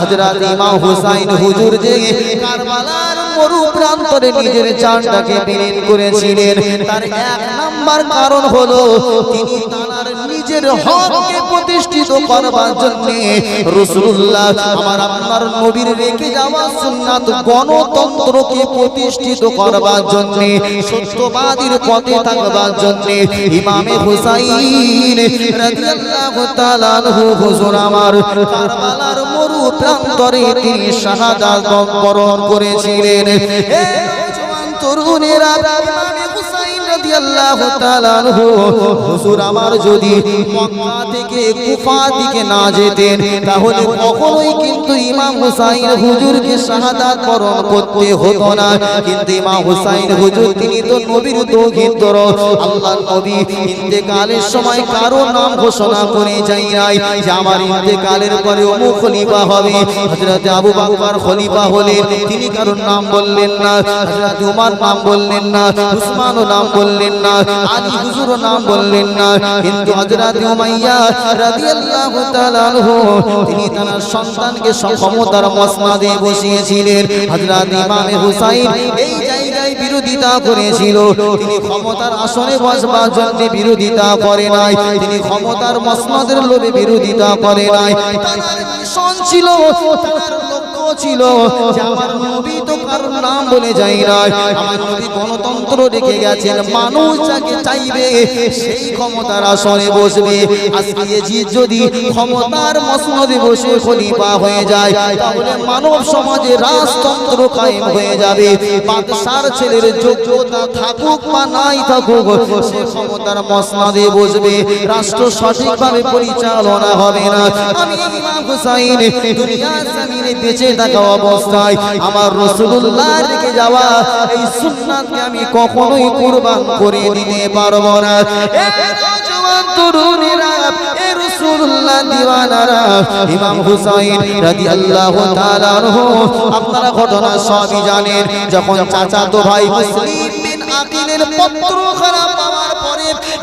হযরত ইমাম হুসাইন হুজুর যে কারবালার মরু প্রান্তরে নিজের জানটাকে বিলীন করেছিলেন। তার এক নাম্বার কারণ হলো, তিনি তার নিজের হককে প্রতিষ্ঠিত করবার জন্য রাসূলুল্লাহ, আমার আপনার নবীর রেখে যাওয়া সুন্নাত গণতন্ত্রকে প্রতিষ্ঠিত করবার জন্য, সত্যবাদীর পথে থাকবার জন্য ইমামে হুসাইন আমার মরু প্রান্তরে তিনি শাহাদাত করেছিলেন। জওয়ান তরুণেরা রাদিয়াল্লাহু তাআলা আনহু, হুজুর আমার যদি মক্কা থেকে কুফা দিকে না যেতেন, তাহলে কখনোই কিন্তু ইমাম হুসাইন হুজুরকে শাহাদাত বরণ করতে হতো না। কিন্তু ইমাম হুসাইন হুজুর, তিনি তো নবীর দৌহিতর আল্লাহ নবী ইন্তেকালের সময় কারও নাম ঘোষণা করে যাই নাই আমার পরে খলিফা হবে। আবু বকর খলিফা হলেন, তিনি কারোর নাম বললেন না। হযরত নাম বললেন না। উসমানও নাম বললেন না আলী হুজুরও নাম বললেন না। কিন্তু হযরত উমাইয়া রাদিয়াল্লাহু তাআলা আনহু, তিনি তার সন্তানকে ক্ষমতার মসনাদে বসিয়েছিলেন। হযরত ইমামে হুসাইন এই জায়গায় বিরোধিতা করেছিল। তিনি ক্ষমতার আসনে বসবার জন্য বিরোধিতা করে নাই। তিনি ক্ষমতার মসনদের লোভে বিরোধিতা করে নাই। তার মিশন ছিল। তার ছিল যে নাম বলে যাই গণতন্ত্র রেখে গেছেন, মানুষ যাকে চাইবে সেই ক্ষমতার আসনে বসবে। আজকে যদি ক্ষমতার মসনদে বসে খলিফা হয়ে যায়, তাহলে মানব সমাজে রাজতন্ত্র কায়েম হয়ে যাবে। বাদশার ছেলের যোগ্যতা থাকুক বা নাই থাকুক, সে ক্ষমতার মসনদে বসবে। রাষ্ট্র সঠিকভাবে পরিচালনা হবে না। আমি হুসাইন, দুনিয়ার জমিনে বেঁচে থাকা অবস্থায় আমার রাসূলুল্লাহ রেখে যাওয়া, এই সুন্নাতকে আমি কখনোই কুরবান করে দিতে পারব না। আপনারা ঘটনা সবই জানেন, যখন চাচাতো ভাই মুসলিম আকিলের পত্র খারাপ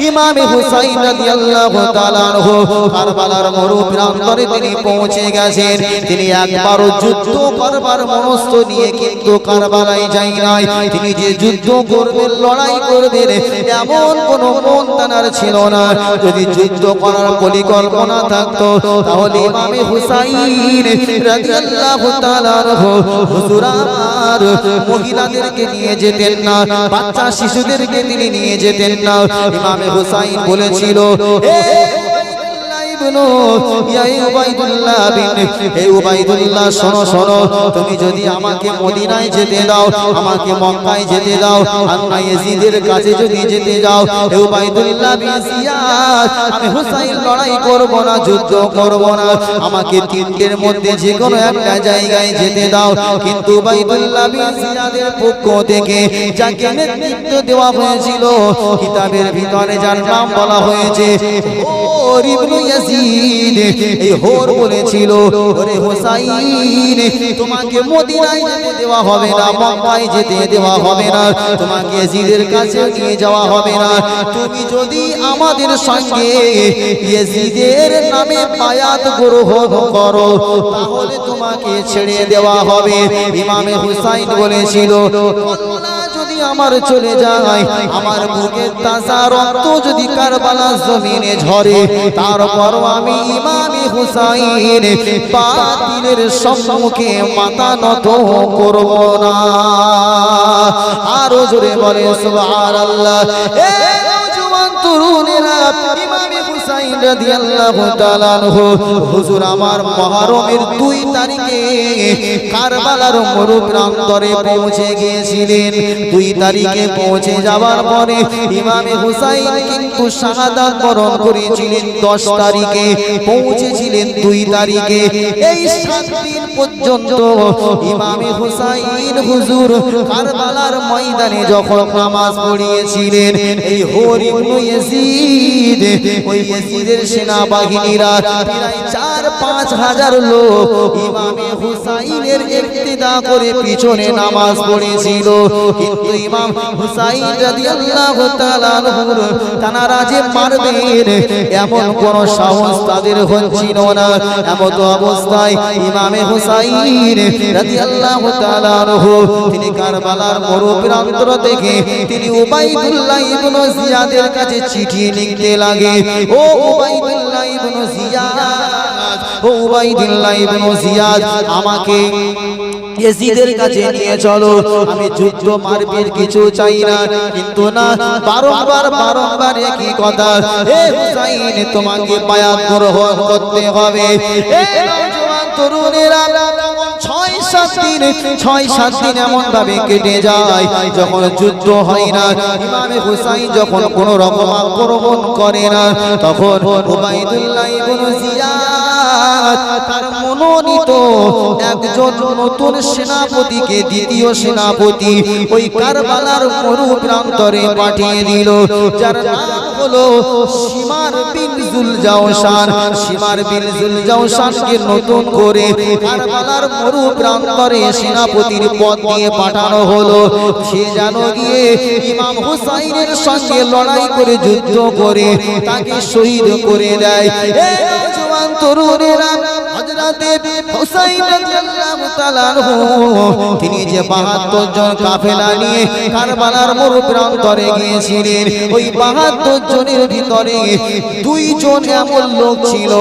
ইমামে হুসাইন রাদিয়াল্লাহু তাআলা আনহু কারবালার মরু প্রান্তরে তিনি পৌঁছে গেছেন। তিনি একবার যুদ্ধ করবার মনস্থ নিয়ে কিন্তু কারবালায় যাই নাই। তিনি যে যুদ্ধ করবেন লড়াই করবেন এমন কোন মন তানার ছিল না। যদি যুদ্ধ করার পরিকল্পনা থাকতো তাহলে ইমামে হুসাইন রাদিয়াল্লাহু তাআলা আনহু হুজুর আমার মহিলাদেরকে নিয়ে যেতেন না বাচ্চা শিশুদেরকে তিনি নিয়ে যেতেন না। ইমামে হুসাইন বলেছিল ইবনু, ইয়া উবাইদুল্লাহ বিন, হে উবাইদুল্লাহ, শোনো শোনো, তুমি যদি আমাকে মদিনায় যেতে দাও, আমাকে মক্কায় যেতে দাও, আন্না ইয়াজিদের কাছে যদি যেতে যাও হে উবাইদুল্লাহ বিন জিয়াদ, আমি হুসাইন লড়াই করব না, যুদ্ধ করব না, আমাকে তিনটের মধ্যে যে কোনো একটা জায়গায় যেতে দাও। কিন্তু উবাইদুল্লাহ বিন জিয়াদের পক্ষ থেকে যাকে নেতৃত্ব দেওয়া হয়েছিল, কিতাবের ভিতরে যার নাম বলা হয়েছে হোর ইবনু ইয়াজিদ এই হোর বলেছিল, ওরে হোসাইন, তোমাকে মদিনায় যেতে দেওয়া হবে না, মক্কায় যেতে দেওয়া হবে না, তোমাকে ইয়াজিদের কাছে নিয়ে যাওয়া হবে না। তুমি যদি আমাদের সঙ্গে ইয়াজিদের নামে বায়াত গ্রহণ করো, তাহলে তোমাকে ছেড়ে দেওয়া হবে। ইমামে হুসাইন বলেছিল আমার চলে যায়, আমার বুকের তাজা রক্ত যদি কারবালা জমিনে ঝরে, তারপর আমি ইমামি হুসাইন বাতিলের সম্মুখে মাথা নত করব না। আরও জোরে বলে, সুবহানাল্লাহ। এ নওজওয়ান তরুণেরা হুসাইন রাদিয়াল্লাহু তাআলা আনহু, হুজুর, আমার মুহররমের 2 তারিখে কারবালার মরু প্রান্তরে পৌঁছে গিয়েছিলেন। 2 তারিখে পৌঁছে যাওয়ার পরে ইমামে হুসাইন কিন্তু শাহাদাত বরণ করেছিলেন 10 তারিখে, পৌঁছেছিলেন 2 তারিখে। এই 7 দিন পর্যন্ত ইমামে হুসাইন হুজুর কারবালার ময়দানে যখন নামাজ পড়িয়েছিলেন, এই হরি ইবনু ইয়াজিদ, ওই ইয়াজিদের সেনাবাহিনীরা প্রায় চার পাঁচ হাজার লোক ইমামে হুসাইনের ইক্তিদা করে পিছনে নামাজ পড়েছিল। কিন্তু ইমাম হুসাইন রাদিয়াল্লাহু তাআলা আনহুর তানারা যে মারবেন এমন কোন সাহস তাদের হচ্ছিল না। এমন অবস্থায় ইমামে হুসাইন রাদিয়াল্লাহু তাআলা আনহু তিনি কারবালার মরু প্রান্তর থেকে তিনি উবাইদুল্লাহ ইবনে জিয়াদের কাছে চিঠি লিখতে লাগে। ও Ubaidullah ibn Ziyad Ubaidullah ibn Ziyad, আমাকে ইয়েজিদের কাছে নিয়ে চলো। আমি যুদ্ধ মারপিট কিছু চাই না, কিন্তু না, বারংবার বারংবার একই কথা। হে হুসাইন, তোমাকে বায়াত করতে হবে। তরুণেরা সাত দিন, ছয় সাত দিন এমন ভাবে কেটে যায়, যখন যুদ্ধ হয় না, ইমামে হুসাইন যখন কোন রকম আক্রমণ করে না, তখন উবাইদুল্লাহ ইবনে জিয়াদ তার মনোনীত একজন নতুন সেনাপতিকে সেনাপতি ওই কারবালার মরু প্রান্তরে পাঠিয়ে দিল, যার হলো সীমার বিন জুলজাওশান। সীমার বিন জুলজাওশানকে নতুন করে কারবালার মরু প্রান্তরে সেনাপতির পদ দিয়ে পাঠানো হলো। সে যেন গিয়ে ইমাম হুসাইনের সঙ্গে লড়াই করে যুদ্ধ করে, তাকে শহীদ করে দেয়। তরুণেরা তিনি যে 72 জন কাফেলা নিয়ে কারবালার মরু প্রান্তরে গিয়েছিলেন, ওই 72 জনের ভিতরে দুইজন এমন লোক ছিল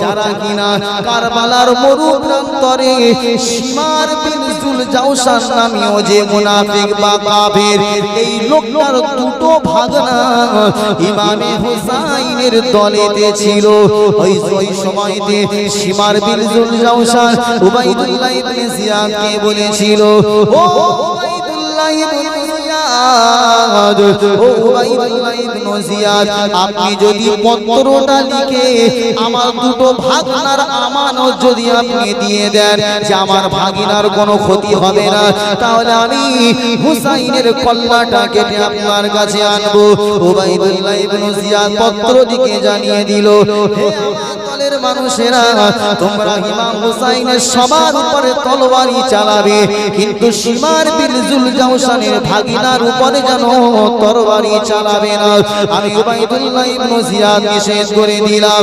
যারা কিনা কারবালার মরু প্রান্তরে সীমার ছিল। ওই সীমার জুলজাওশান উবাইদুল্লাহ ইবনে বলেছিল, ও উবাইদুল্লাহ আপনি যদি পত্রটা লিখে আমার দুটো ভাগনার আমানত যদি আপনি দিয়ে দেন যে আমার ভাগিনার কোনো ক্ষতি হবে না, তাহলে আমি হুসাইনের কল্লাটা কেটে আপনার কাছে আনব। উবাইদুল্লাহ ইবনে জিয়াদ পত্র দিকে জানিয়ে দিল, হে দলের মানুষেরা, তোমরা ইমাম হুসাইনের সবার উপরে তলোয়ারি চালাবে, কিন্তু সীমার বিলজুল জাওসানের ভাগিনার উপরে যেন তরবারি চালাবে না। আমি উবাইদুল্লাহ ইবনে জিয়াদ নিষেধ করে দিলাম।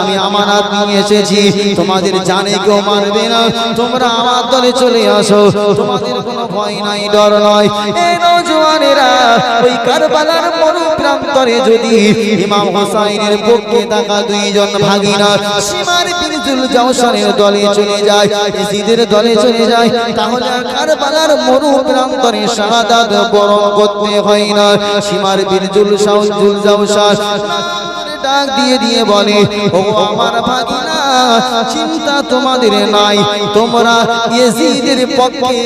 আমি আমানত নিয়ে এসেছি। তোমাদের জানে কেউ মারবে না। তোমরা আমার দলে চলে আসো। তোমাদের কোনো ভয় নাই, ডর নয়। এই নওজওয়ানেরা ওই কারবালার মরু যদি ইমাম হোসাইনের পক্ষে থাকা দুইজন ভাগিনা সীমার বিনজুল জাওসানের দলে চলে যায় ইয়াজিদের দলে চলে যায়, তাহলে কারবালার মরু শাহাদাত বরণ করতে হয় না। সীমার বিনজুল শাউজুল জাওসান ডাক দিয়ে দিয়ে বলে ও আমার ভাগিনা চিন্তা তোমাদের নাই। তোমরা ইয়েজিদের পক্ষে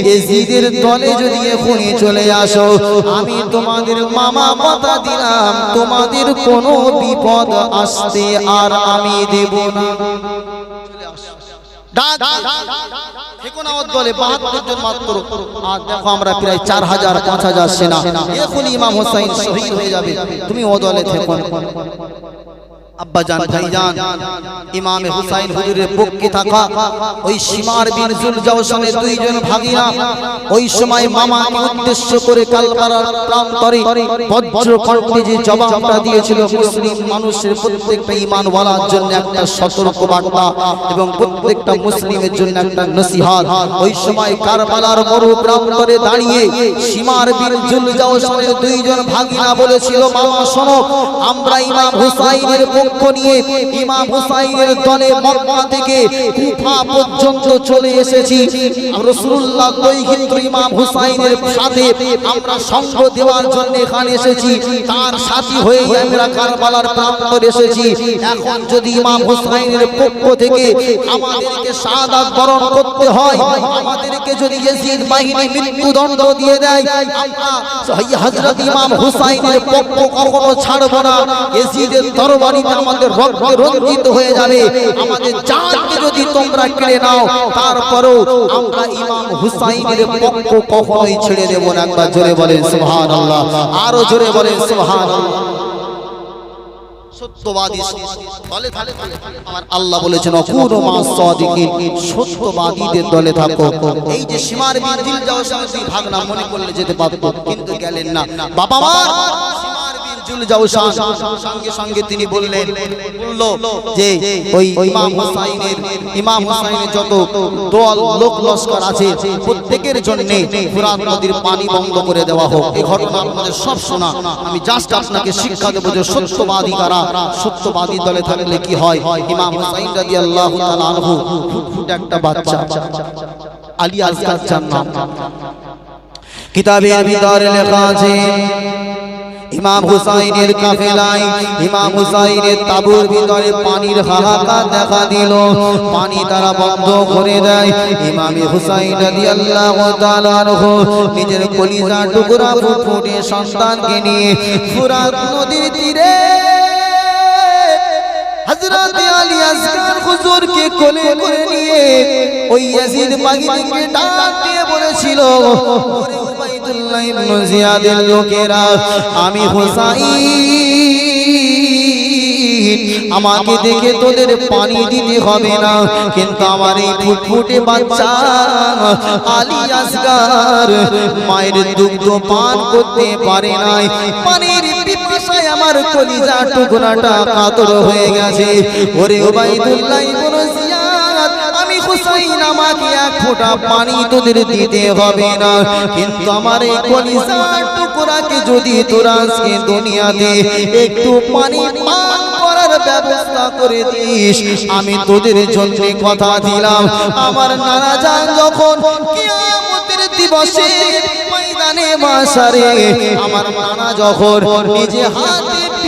ইয়েজিদের দলে যদি এখনই চলে আসো আমি তোমাদের মামা কথা দিলাম। তোমাদের কোনো বিপদ আসতে আর আমি দেব না। ডাক আর দেখো আমরা প্রায় চার হাজার, পাঁচ হাজার সেনা। ইমাম হোসাইন হয়ে যাবে। তুমি ও দলে থেকো। না। আব্বা জান ভাইজান হুসাইন হুজুরের পক্ষে থাকা ওই সীমার বিন জুলজাওসানের দুইজন ভাগিনা, ওই সময় মামাকে উদ্দেশ্য করে কালকারার প্রান্তরে বজ্র যে জবাবটা দিয়েছিল, মুসলিম মানুষের প্রত্যেকটা ঈমানওয়ালার জন্য একটা সতর্ক বার্তা এবং প্রত্যেকটা মুসলিমের জন্য একটা নসিহত ওই সময় কারবালার মরু প্রান্তরে দাঁড়িয়ে সীমার বিন দুইজন ভাগিনা বলেছিল, মামা, শোনো, আমরা ইমাম হুসাইনের পক্ষে পক্ষ নিয়ে ইমাম হুসাইনের দলে মক্কা থেকে কুফা পর্যন্ত চলে এসেছি। রাসূলুল্লাহ দৈহিক ইমাম হুসাইনের সাথে আমরা সঙ্গ দেওয়ার জন্য এখানে এসেছি। তার সাথী হয়ে আমরা কারবালার প্রান্তরে এসেছি। এখন যদি ইমাম হুসাইনের পক্ষ থেকে আমাদেরকে শাহাদাত বরণ করতে হয়, আমাদেরকে যদি ইয়াজিদ বাহিনী মৃত্যুদণ্ড দিয়ে দেয়, আমরা হযরত ইমাম হুসাইনের পক্ষ কখনো ছাড়ব না। ইয়াজিদের তরবারিতে আমাদের রক্তে রঞ্জিত হয়ে যাবে। আমাদের জানকে যদি তোমরা কেড়ে নাও আমরা ইমাম হুসাইনের পক্ষ কখনোই ছেড়ে দেব না। একবার জোরে বলেন, সুবহানাল্লাহ। আরও জোরে বলেন, সুবহানাল্লাহ। সত্যবাদী আল্লাহ বলেছেন সত্যবাদীদের দলে থাকো। এই যে সীমার বিদিল যাও সাথে ভাগনা মনে করলে যেতে পারতো, কিন্তু গেলেন না। বাবা মা সঙ্গে তিনি বললেন, বলল যত দল আছে পানি বন্ধ করে দেওয়া হোক। সব শোনা। আমি জাস্ট আপনাকে শিক্ষা দেবো যে সত্যবাদী কারা? সত্যবাদী দলে থাকলে কি হয়? ইমাম হুসাইন রাদিয়াল্লাহু তাআলা আনহু একটা বাচ্চা। আলী আজকার জান্নাত কিতাবের ভিতরে লেখা আছে ইমাম হুসাইনের কাফেলায়, ইমাম হুসাইনের তাবুর ভিতরে পানির হাহাকার দেখা দিল। পানি তারা বন্ধ করে দেয়। ইমামে হুসাইন রাদিয়াল্লাহু তাআলা আনহু নিজের কলিজা টুকরা ফুটফুটে সন্তানকে নিয়ে ফুরাত নদীর তীরে হযরত আলী আসগর হুজুরকে কোলে করে নিয়ে ওই ইয়াজিদ বাগিনীকে ডাক দিয়ে বলেছিল উবাইদুল্লাহ ইবনে জিয়াদের লোকেরা, আমি হুসাইন, আমাকে দেখে তোদের পানি দিতে হবে না, কিন্তু আমার এই ফুটফুটে বাচ্চা আলী আসগার মায়ের দুগ্ধ পান করতে পারে নাই। পানির পিপাসায় আমার কলিজা টুকরাটা কাতর হয়ে গেছে। ওরে আমি পানি তোদের দিতে হবে না। কিন্তু আমার এই কলিজা টুকরাকে যদি তোরা আজকে দুনিয়াতে একটু পানি পান করার ব্যবস্থা করে দিস, আমি তোদের জন্য কথা দিলাম। আমার নানা যান যখন কিয়ামতের দিবসে ময়দানে আমার নানা যখন নিজে হাতে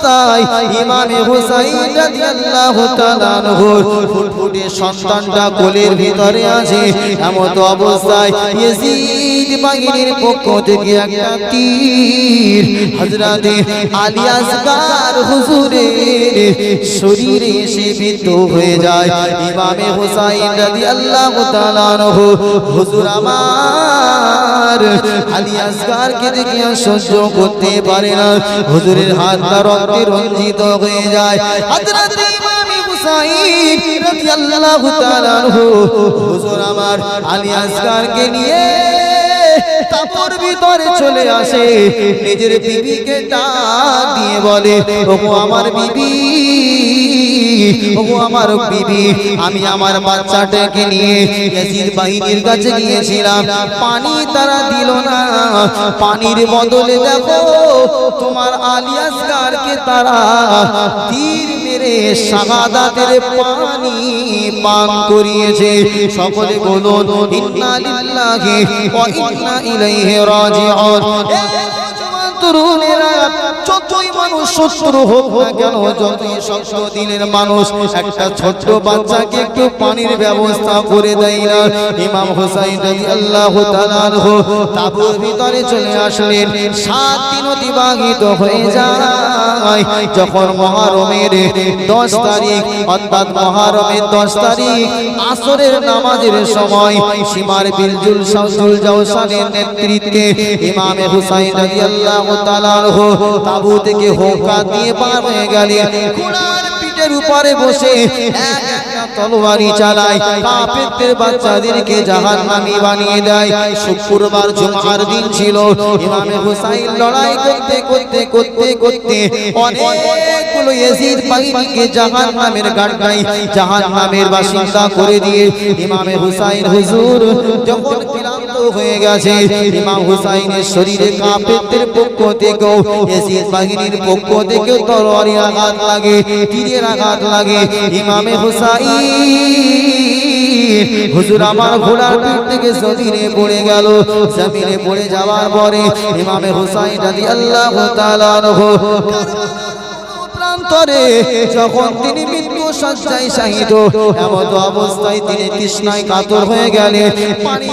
অবস্থায় ইমামে হুসাইন রাদিয়াল্লাহু তাআলা আনহুর ফুটফুটে সন্তানটা কোলের ভিতরে আছে এমন অবস্থায় ইয়াজিদ বাহিনীর পক্ষ থেকে একটা তীর। শরীরে বিদ্ধ হয়ে যায়। ইমামে হুসাইন রাদিয়াল্লাহু তাআলা আনহু, হুজুর আমার, আলী আসগারকে দেখে সহ্য করতে পারে না। হুজুরের হাতটা রক্তে রঞ্জিত হয়ে যায়। হযরত ইমাম তাআলা আনহু, হুজুর আমার, আলী আসগারকে নিয়ে তাপর ভিতরে চলে আসে। নিজের বিবিকে ডাক দিয়ে বলে, ওগো আমার বিবি, ওগো আমার বিবি, আমি আমার বাচ্চাটাকে নিয়ে ইয়াজিদ বাহিনীর কাছে গিয়েছিলাম পানি তারা দিল না। পানির বদলে দেখো, তোমার আলিয়াসগারকে তারা তীর মেরে শাহাদাতের পানি পান করিয়েছে। সকলে বলুন, ইন্না লিল্লাহি ওয়া ইন্না ইলাইহি রাজিউন। তরুণেরা, যতই মানুষ শত্রু হোক না কেন, যতই দিনের মানুষ, একটা ছোট্ট বাচ্চাকে একটু পানির ব্যবস্থা করে দেয় না। ইমাম তাআলা আনহু ভিতরে চলে আসলেন। সাত দিন অতিবাহিত হয়ে যায়। যখন মহারমের দশ তারিখ, অর্থাৎ মহারমের দশ তারিখ, আসরের নামাজের সময় সীমার বিলজুল শামসুল জাওসানের নেতৃত্বে ইমামে হুসাইন তাআলা আনহু তাঁবু থেকে হোকা দিয়ে পার হয়ে গেলে ঘোড়ার উপরে বসে তলোয়ারি চালায়। কাফেরদের বাচ্চাদেরকে জাহান্নামী বানিয়ে দেয়। শুক্রবার জুমার দিন ছিল। করতে অনেকগুলো ইয়াজিদ বাহিনীকে জাহান্নামের গাড়গাই জাহান্নামের বাসিন্দা করে দিয়ে ইমামে হুসাইন হুজুর যখন ক্লান্ত হয়ে গেছে, ইমাম হুসাইনের শরীরে কাফেরদের পক্ষ থেকেও, ইয়াজিদ বাহিনীর পক্ষ থেকেও তলোয়ারি আঘাত লাগে, তীরের আঘাত লাগে। ইমামে হুসাইন হুজুর আমার ঘোড়ার পিঠ থেকে জমিনে পড়ে গেল। জমিনে পড়ে যাওয়ার পরে ইমামে হুসাইন রাদিয়াল্লাহু তাআলা আনহু প্রান্তরে যখন তিনি মৃত্যু সজ্জায় শাহিদ এমন অবস্থায় তিনি তৃষ্ণায় কাতর হয়ে গেলে পানি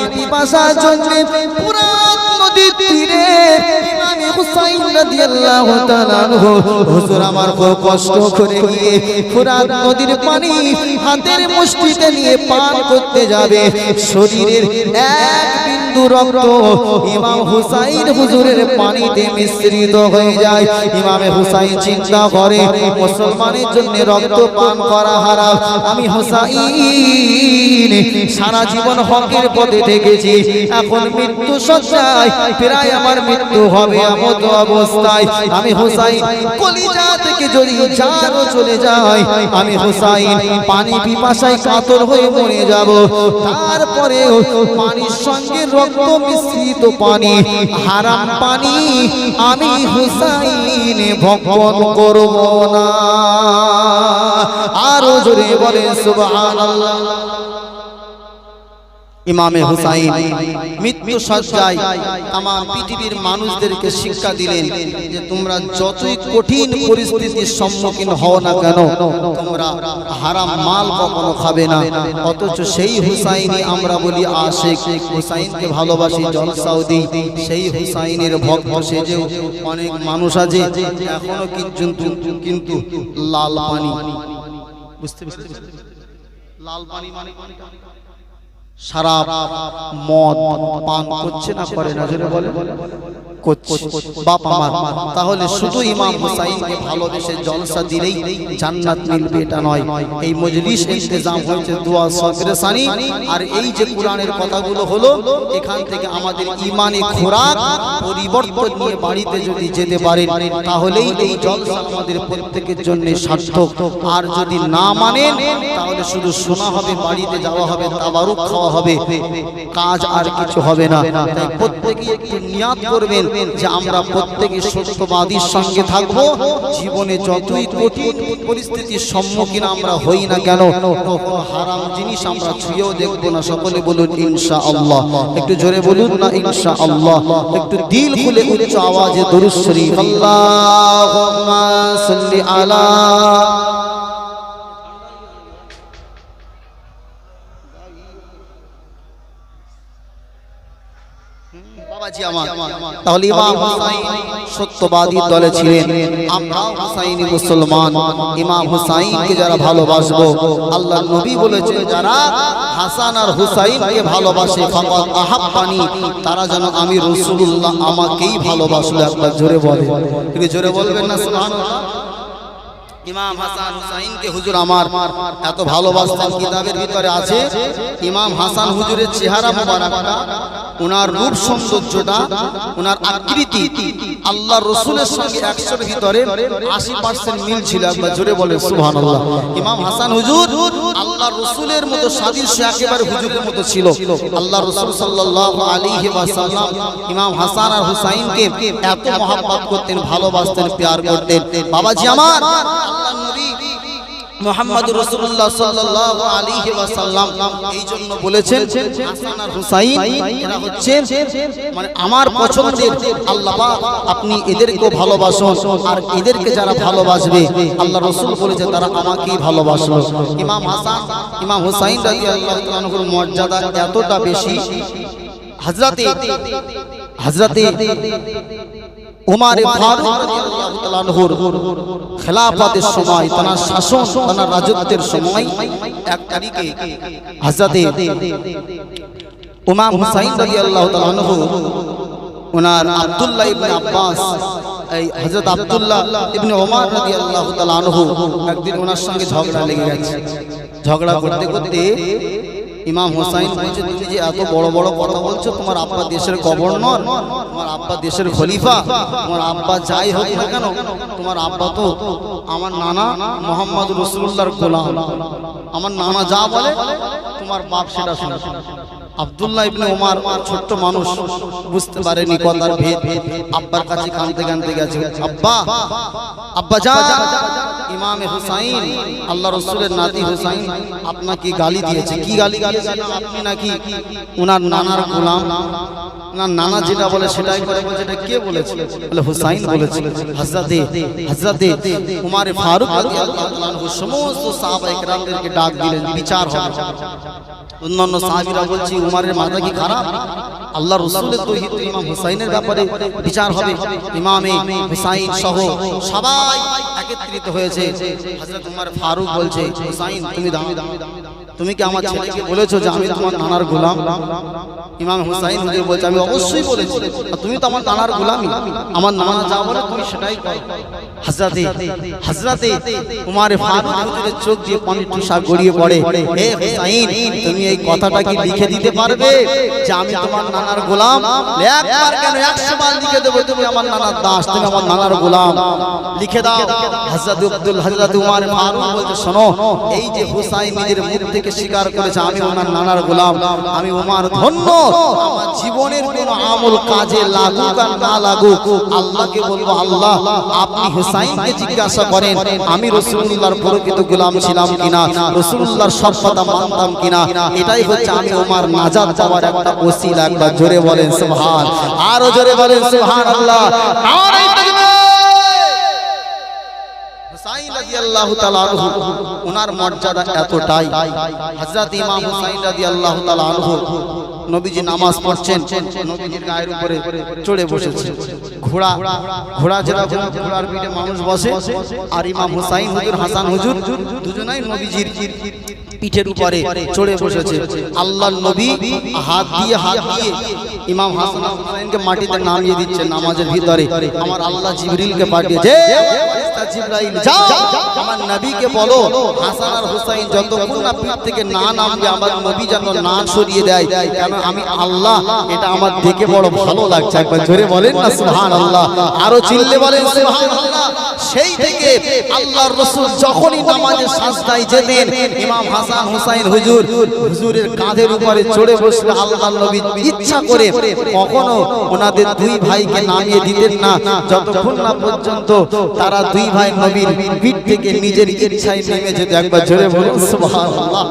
ফুরাত নদীর পানি নিয়ে পান করতে যাবে। শরীরের এক রক্ত। ইমাম হুসাইন হুজুরের পানিতে মিশ্রিত হয়ে যায়। হুসাইন চিন্তা করে, মুসলমানের জন্য রক্ত পান করা আমি সারা জীবন হকের পথে থেকেছি। এখন মৃত্যু সজ্জায়, প্রায় আমার মৃত্যু হবে এমত অবস্থায়। আমি হুসাইন, কলিজা থেকে যদি জানও চলে যায়, আমি হুসাইন, পানি পিপাসায় কাতর হয়ে মরে যাব। তারপরে পানির সঙ্গে রক্ত মিশ্রিত পানি হারাম পানি আমি হুসাইন ভক্ষণ করব না। আরও জোরে বলে সুবহানাল্লাহ। ইমামে হুসাইন মৃত্যু সজ্জায় তাম পৃথিবীর মানুষদেরকে শিক্ষা দিলেন যে তোমরা যতই কঠিন পরিস্থিতির সম্মুখীন হও না কেন তোমরা হারাম মাল কখনো খাবে না। অথচ সেই হুসাইনই আমরা বলি আশেক। হুসাইনকে ভালোবাসি জলসাউদি সেই হুসাইনের ভক্ত সেজেও অনেক মানুষ আছে এখনও কিন্তু কিন্তু লাল পানি। বুঝতে বুঝতে লাল পানি মানে সারা মদ পান করছে না করে না জোরে বলে বাপ তাহলে শুধু ইমাম হুসাইনকে ভালোবেসে জলসা দিলেই জান্নাত মিলবে, এটা নয়। এই মজলিস ইন্তজাম হয়েছে দোয়া সদরে সানি। আর এই যে কোরআনের কথাগুলো হলো, এখান থেকে আমাদের ইমানে খোরাক পরিবর্তন নিয়ে বাড়িতে যদি যেতে পারেন, তাহলেই এই জলসা আমাদের প্রত্যেকের জন্য সার্থক। আর যদি না মানেন, তাহলে শুধু শোনা হবে, বাড়িতে যাওয়া হবে, তাবারুক খাওয়া হবে। কাজ আর কিছু হবে না। প্রত্যেকে একটু নিয়াত করবেন। যে আমরা প্রত্যেকে সত্যবাদীর সঙ্গে থাকব, জীবনে যতই কঠিন পরিস্থিতির সম্মুখীন আমরা হই না কেন হারাম জিনিস আমরা ছুঁয়েও দেখব না। সকলে বলুন ইনশা আল্লাহ একটু জোরে বলুন না ইনশা আল্লাহ একটু দিল খুলে উচ্চ আওয়াজে দরুদ শরীফ। আল্লাহুম্মা সাল্লি আলা আমার। তাহলে ইমাম হুসাইন সত্যবাদী দলে ছিলেন। আমরাও হুসাইনি মুসলমান। ইমাম হুসাইনকে যারা ভালোবাসবো আল্লাহ নবী বলেছেন যারা হাসান আর হুসাইনকে ভালোবাসে ফাকাত আহাব্বানি তারা যেন আমি রাসূলুল্লাহ আমাকেই ভালোবাসলো একবার জোরে বলে জোরে বলবেন না সুবহানাল্লাহ। ইমাম হাসান হুসাইনকে হুজুর আমার এত ভালোবাসতেন কিতাবের ভিতরে আছে? ইমাম হাসান হুজুরের চেহারা মোবারকটা ওনার রূপ সৌন্দর্যটা ওনার আকৃতি আল্লাহ রসুলের সঙ্গে একশোর ভিতরে আশি পার্সেন্ট মিল ছিল একবার জোরে বলে সুহান ইমাম হাসান হুজুর আল্লাহ রসুলের মতো সাদৃশ্য একেবারে হুজুরের মতো ছিল। আল্লাহ রসুল সাল্লাহ আলী ওয়াসাল্লাম ইমাম হাসান আর হুসাইনকে এত মহাব্বত করতেন ভালোবাসতেন প্যার করতেন। বাবাজি আমার আল্লাহ নবী মোহাম্মদ রসুল্লাহ সাল্লাল্লাহু আলাইহি ওয়াসাল্লাম এই জন্য বলেছেন, হাসান আর হুসাইন, এরা হচ্ছে মানে আমার পছন্দের আল্লাহ পাক আপনি এদেরকে ভালোবাসুন, আর এদেরকে যারা ভালোবাসবে, আল্লাহ রসুল বলেছে তারা আমাকেই ভালোবাসলো। ইমাম হাসান, ইমাম হুসাইন রাদিয়াল্লাহু তাআলার মর্যাদা এতটা বেশি। হযরতে হযরতে খেলাফতের সময় তার শাসন তার রাজত্বের সময় এক তারিখে হুসাইন রাদিয়াল্লাহু তাআলা আনহু ওনার আব্দুল্লাহ ইবনে আব্বাস এই হযরত আব্দুল্লাহ ইবনে ওমর রাদিয়াল্লাহু তাআলা আনহু একদিন ওনার সঙ্গে ঝগড়া লেগে গেছে। ঝগড়া করতে করতে ইমাম হোসাইন বলছে তুমি যে এত বড় বড় কথা বলছো তোমার আব্বা দেশের গভর্নর তোমার আব্বা দেশের খলিফা তোমার আব্বা যাই হোক না কেন তোমার আব্বা তো আমার নানা মোহাম্মদ রসুল্লাহর গোলাম। আমার নানা যা বলে তোমার বাপ সেটা শোনে। আব্দুল্লাহ ইবনে ওমর ছোট্ট মানুষ, বুঝতে পারেনি কথার ভেদ। আব্বার কাছে কানতে কানতে গেছে, আব্বা আব্বা যা, ইমামে হুসাইন, আল্লাহ রসুলের নাতি হুসাইন আপনাকে গালি দিয়েছে। কি গালি দিয়েছে? আপনি নাকি ওনার নানার গোলাম। না, নানা যেটা বলে সেটাই করে বলছে। এটা কে বলেছে? বলে হুসাইন বলেছে। হযরতে হযরতে উমার ফারুক রাদিয়াল্লাহু আনহু সমস্ত সাহাবা ইকরামদেরকে ডাক দিলেন, বিচার হবে। অন্যান্য সাহাবিরা বলছি, উমারের মাথা কি খারাপ? আল্লাহ রসুলের তৌহিদ তো ইমাম হুসাইনের ব্যাপারে বিচার হবে। ইমামে হুসাইন সহ সবাই একত্রিত হয়েছে। উমার ফারুক বলছে, হুসাইন, তুমি দাও। তুমি কি আমার ছেলেকে বলেছ যে আমি তোমার নানার গোলাম? ইমাম হুসাইন বলছে, আমি অবশ্যই বলেছি। আর তুমি তো আমার নানার গোলামি। আমার নানা যা বলে তুমি সেটাই ফারুক চোখ দিয়ে পানি টুসা গড়িয়ে পড়ে। হে হুসাইন, তুমি এই কথাটা কি লিখে দিতে পারবে? যে আমি তোমার নানার গোলাম? একবার কেন 100 বার লিখে তুমি আমার নানার দাস, তুমি আমার নানার গোলাম। লিখে দাও। হযরত আব্দুল হযরত উমার ফারুক বলতে শোনো, এই যে হুসাইন নিজের মুখ থেকে স্বীকার করেছে, আমি ওনার নানার গোলাম, আমি ওমার ধন্য। আমার জীবনের কোন আমল কাজে লাগুক আর না লাগুক, আল্লাহকে বলব, আল্লাহ, আপনি হুসাইনকে জিজ্ঞাসা করেন, আমি রসুল্লাহর প্রকৃত গোলাম ছিলাম কিনা রসুল্লাহর সব কথা মানতাম কিনা? এটাই হচ্ছে আমি ওমার নাজাত পাওয়ার একটা ওসিলা, একবার জোরে বলেন, সুবহান। আরও জোরে বলেন সুবহান আল্লাহ নারায়ে তাকবীর হুসাইন রাদিয়াল্লাহু ওনার মর্যাদা এতটাই। হযরত ইমাম হুসাইন রাদিয়াল্লাহু তাআলা আনহু, নবীজি নামাজ পড়ছেন, নবীজির গায়ের উপরে চড়ে বসেছে। ঘোড়া ঘোড়া যেটা ঘোড়ার পিঠে মানুষ বসে, আর ইমাম হুসাইন, হুজুর হাসান হুজুর দুজনাই নবীজির পিঠের উপরে চড়ে বসেছে। আল্লাহর নবী হাত দিয়ে হাত দিয়ে ইমাম হাসান হুসাইনকে মাটিতে নামিয়ে দিচ্ছে নামাজের ভিতরে। আমার আল্লাহ জিবরিলকে পাঠিয়েছে। জিব্রাইল যাও। আমার নবীকে বলো হাসান আর হুসাইন যতক্ষণ না পিঠ থেকে না নামবে আমার নবী যেন না সরিয়ে দেয়। কেন? আমি আল্লাহ এটা আমার দেখে বড় ভালো লাগছে। একবার জোরে বলেন না সুবহানাল্লাহ। আরও চিল্লে বলেন সুবহানাল্লাহ। সেই থেকে আল্লাহর রাসূল যখনই নামাজে সাজদায় যেতেন ইমাম হাসান হুসাইন হুজুর হুজুরের কাঁধের উপরে চড়ে বসলে আল্লাহর নবী ইচ্ছা করে কখনো ওনাদের দুই ভাইকে নামিয়ে দিতেন না। যতক্ষণ না পর্যন্ত তারা দুই ভাই নবীর পিঠ থেকে নিজের ইচ্ছায় নেমে যেত, একবার জোরে বলুন, সুবহানাল্লাহ।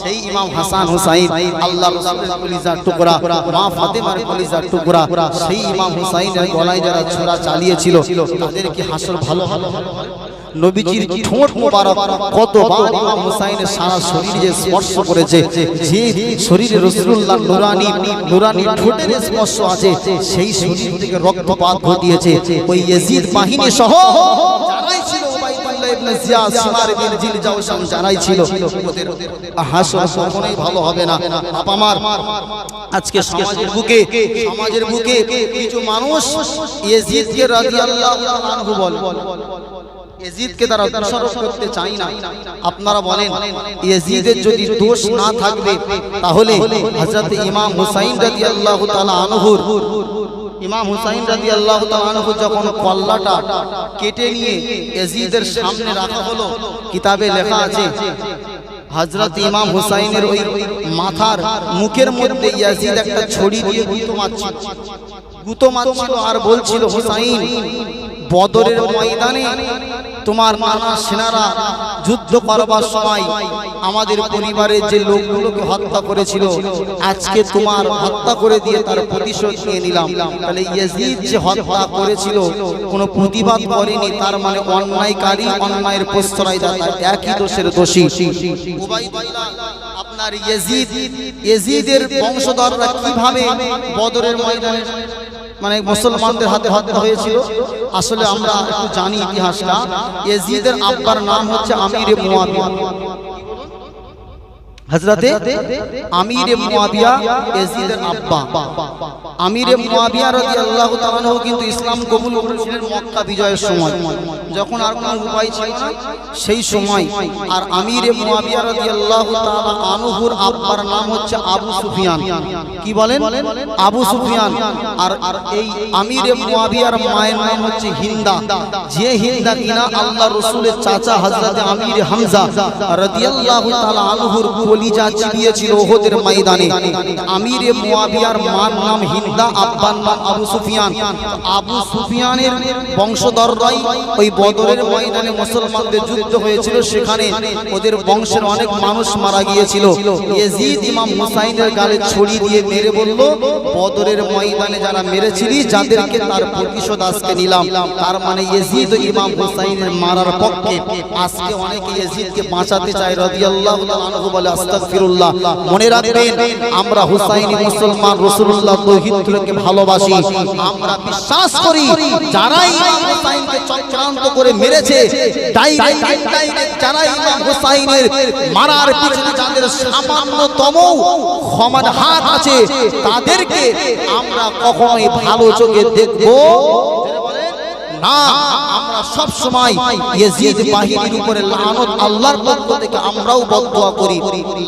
সেই ইমাম হাসান হুসাইন, আল্লাহ রাসূলের কলিজার টুকরা, মা ফাতেমার কলিজার টুকরা, সেই ইমাম হুসাইনের গলায় যারা ছোড়া চালিয়েছিল তাদের কি হাসর ভালো ভালো নবীজির ঠোঁট মোবারক কতবার ইমাম হুসাইনের সারা শরীর যে স্পর্শ করেছে যে শরীরে রাসূলুল্লাহ নুরানি নুরানি ঠোঁটের স্পর্শ আছে সেই শরীর থেকে রক্তপাত ঘটিয়েছে ওই ইয়াজিদ বাহিনী সহ। যারাই ছিল ইবনে জিয়াদ সিমার বিন জিল জাওশান যারাই ছিল ওদের হাসর কখনোই ভালো হবে না। বাপ আমার আজকে সমাজের বুকে সমাজের বুকে কিছু মানুষ ইয়াজিদকে রাদিয়াল্লাহু আনহু বলে ইয়াজিদকে তারা দোষারোপ করতে চাই না। আপনারা বলেন ইয়াজিদের যদি দোষ না থাকবে তাহলে হযরত ইমাম হুসাইন রাদিয়াল্লাহু তাআলা আনহুর ইমাম হুসাইন রাদিয়াল্লাহু তাআলা আনহু যখন কল্লাটা কেটে নিয়ে ইয়াজিদের সামনে রাখা হলো কিতাবে লেখা আছে হযরত ইমাম হুসাইনের ওই মাথার মুখের মধ্যে ইয়াজিদ একটা ছড়ি দিয়ে গুঁতো মারছিল। গুঁতো মারছিল। আর বলছিল হুসাইন বদরের ময়দানে তোমার নানা সেনারা যুদ্ধ করবার সময় আমাদের পরিবারের যে লোকগুলোকে হত্যা করেছিল, আজকে তোমার হত্যা করে দিয়ে তার প্রতিশোধ নিয়ে নিলাম। তাহলে ইয়াজিদ যে হত্যা করেছিল, কোনো প্রতিবাদ করেনি, তার মানে অন্যায়কারী, অন্যায়ের প্রশ্রয় দাতা, একই দোষের দোষী। আপনার ইয়াজিদ, ইয়াজিদের বংশধররা কীভাবে বদরের ময়দানে মানে মুসলমানদের হাতে হাতে হয়েছিল। আসলে আমরা একটু জানি ইতিহাসটা। এজিদের আব্বার নাম হচ্ছে আমির মুয়াবিয়া হযরতে আমির মুয়াবিয়া ইয়াজিদের আব্বা। আমির মুয়াবিয়া রাদিয়াল্লাহু তাআলা আনহু কিন্তু ইসলাম কবুল করেছিলেন মক্কা বিজয়ের সময়। যখন আর কোনো উপায় ছিল না সেই সময় আর আমির মুয়াবিয়া রাদিয়াল্লাহু তাআলা আনহুর আব্বার নাম হচ্ছে আবু সুফিয়ান। কি বলেন? আবু সুফিয়ান। আর আর এই আমির মুয়াবিয়ার মায়ের নাম হচ্ছে হিন্দা। যে হিন্দা কিনা আল্লাহ রাসূলের চাচা হযরত আমির হামজা রাদিয়াল্লাহু তাআলা আনহুর বদরের ময়দানে সেখানে। ওদের বংশের অনেক মানুষ মারা গিয়েছিল। গালে ছড়ি দিয়ে মেরে বদরের ময়দানে যারা মেরেছিলি, যাদেরকে তার প্রতিশোধ আজকে নিলাম। তার মানে ইমাম হুসাইনের মারার পক্ষে। আজকে অনেকে বাঁচাতে চায় আস্তাগফিরুল্লাহ মনে রাখবেন, আমরা হুসাইনি মুসলমান, রাসূলুল্লাহ তৌহিদকে ভালোবাসি। আমরা বিশ্বাস করি যারাই হুসাইনকে চক্রান্ত করে মেরেছে ডাইরেক্ট ইনডাইরেক্ট যারা ইমাম হুসাইনের মারার পিছনে যাদের সামান্যতম ক্ষমার হাত আছে, তাদেরকে আমরা কখনোই ভালো চোখে দেখব না, আমরা সব সময় ইয়াজিদ বাহিনীর উপরে লানত আল্লাহর পক্ষ থেকে আমরাও করি।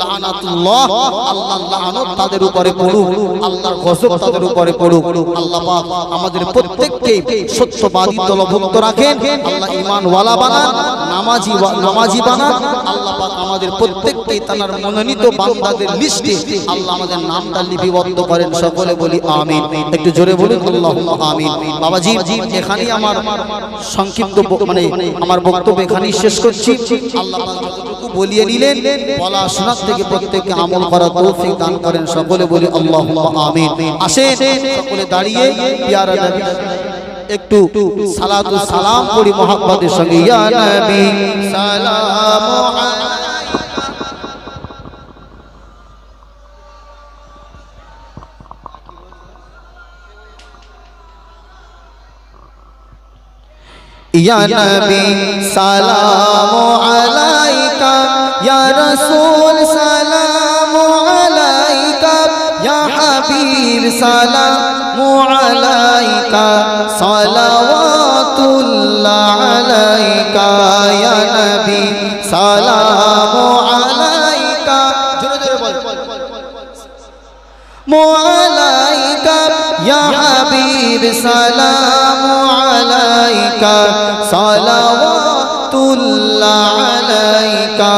লানাতুল্লাহ, আল্লাহ লানত তাদের উপরে পড়ুক, আল্লাহর গজব তাদের উপরে পড়ুক। আল্লাহ পাক আমাদের প্রত্যেককে সত্যবাদী দলভুক্ত রাখেন। আল্লাহ ঈমান ওয়ালা বানান, নামাজি নামাজি বানান। আল্লাহ পাক আমাদের প্রত্যেককে তার মনোনীত বান্দাদের লিস্টে আল্লাহ আমাদের নামটা লিপিবদ্ধ করেন। সকলে বলি আমিন। একটু জোরে বলুন, আল্লাহুম্মা আমিন। বাবাজি, এখানেই আমার সংক্ষিপ্ত মানে আমার বক্তব্য এখানেই শেষ করছি। আল্লাহ বলিয়ে নিলেন বলা শোনার থেকে প্রত্যেককে আমল করার তৌফিক দান করেন। সকলে বলি আল্লাহুম্মা আমিন। আসেন, সকলে দাঁড়িয়ে পিয়ারা নবী, একটু সালাতু সালাম পড়ি মোহাম্মদের সঙ্গে। ইয়া নবী, সালামু ইয়া নবী সালাম আলাইকা ইয়া রাসূল সালাম আলাইকা ইয়া হাবিব সালাম আলাইকা সালাওয়াতুল্লাহ আলাইকা ইয়া নবী সালাম আলাইকা। জোরে জোরে বল। মো ইয়া হাবিব সালাম। আলাইকা, সালাওয়াতুল্লাহ আলাইকা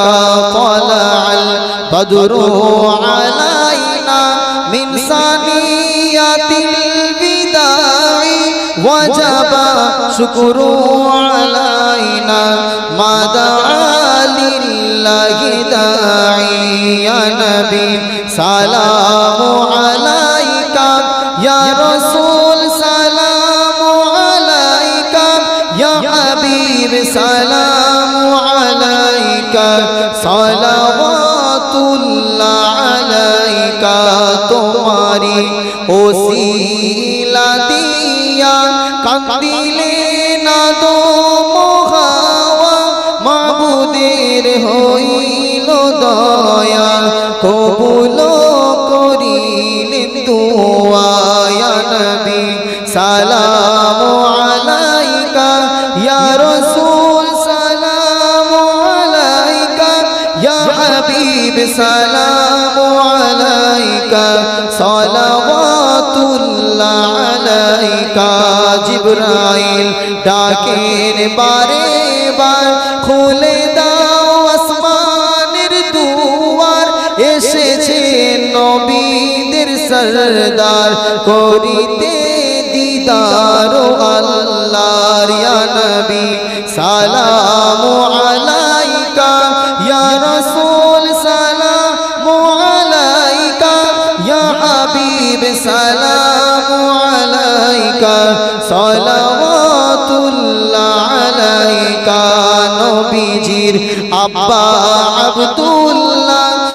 তালাআল বদরু আলাইনা মিন সানিয়াতিল বিদাই, ওয়াজাবা শুকরু আলাইনা মাদা আলিল্লাহি দাঈ ইয়া ওসিলা দিয়া কান্দিলে না দো মোহাওয়া, মাবুদের হইল দয়া কবুল করিলেন দুয়া নবী। সালাম আলাইকা ইয়া রাসূল, সালাম আলাইকা ইয়া হাবিব, সালাম আলাইকা। সালাওয়াতুল্লাহ মালাইকা জিবরাইল ডাকেন বারে বার, খুলে দাও আসমানের দুয়ার। এসেছে নবীদের সরদার, করিতে দিদার আল্লাহ ইয়া নবী। সালাম আলাইকা ইয়া রাসূল, সালাম আলাইকা ইয়া হাবিব, সালাম সালাওয়াতুল্লাহ আলাইকা নবীজির আব্বা আব্দুল